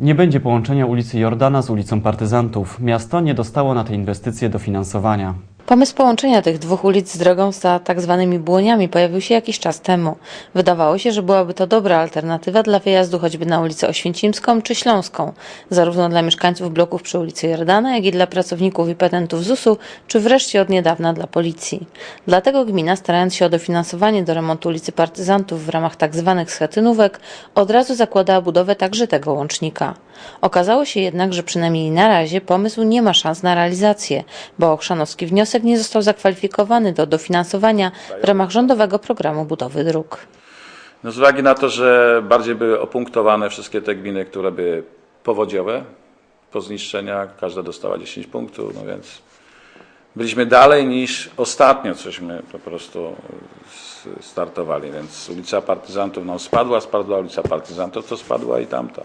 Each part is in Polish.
Nie będzie połączenia ulicy Jordana z ulicą Partyzantów. Miasto nie dostało na te inwestycje dofinansowania. Pomysł połączenia tych dwóch ulic z drogą za tak zwanymi błoniami pojawił się jakiś czas temu. Wydawało się, że byłaby to dobra alternatywa dla wyjazdu choćby na ulicę Oświęcimską czy Śląską, zarówno dla mieszkańców bloków przy ulicy Jordana, jak i dla pracowników i petentów ZUS-u, czy wreszcie od niedawna dla policji. Dlatego gmina, starając się o dofinansowanie do remontu ulicy Partyzantów w ramach tak zwanych schetynówek, od razu zakładała budowę także tego łącznika. Okazało się jednak, że przynajmniej na razie pomysł nie ma szans na realizację, bo Ochrzanowski wniosek nie został zakwalifikowany do dofinansowania w ramach rządowego programu budowy dróg. No z uwagi na to, że bardziej były opunktowane wszystkie te gminy, które były powodziowe, po zniszczeniach, każda dostała 10 punktów, no więc byliśmy dalej niż ostatnio, cośmy po prostu startowali, więc ulica Partyzantów no, spadła, spadła ulica Partyzantów, to spadła i tamta.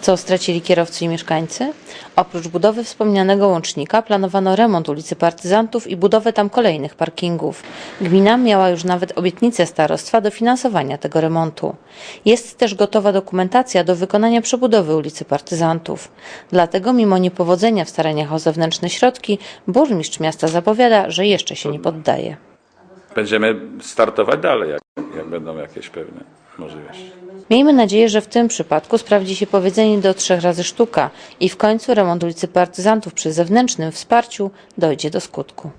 Co stracili kierowcy i mieszkańcy? Oprócz budowy wspomnianego łącznika planowano remont ulicy Partyzantów i budowę tam kolejnych parkingów. Gmina miała już nawet obietnicę starostwa dofinansowania tego remontu. Jest też gotowa dokumentacja do wykonania przebudowy ulicy Partyzantów. Dlatego mimo niepowodzenia w staraniach o zewnętrzne środki, burmistrz miasta zapowiada, że jeszcze się nie poddaje. Będziemy startować dalej, jak, jak będą jakieś pewne możliwości. Miejmy nadzieję, że w tym przypadku sprawdzi się powiedzenie do trzech razy sztuka i w końcu remont ulicy Partyzantów przy zewnętrznym wsparciu dojdzie do skutku.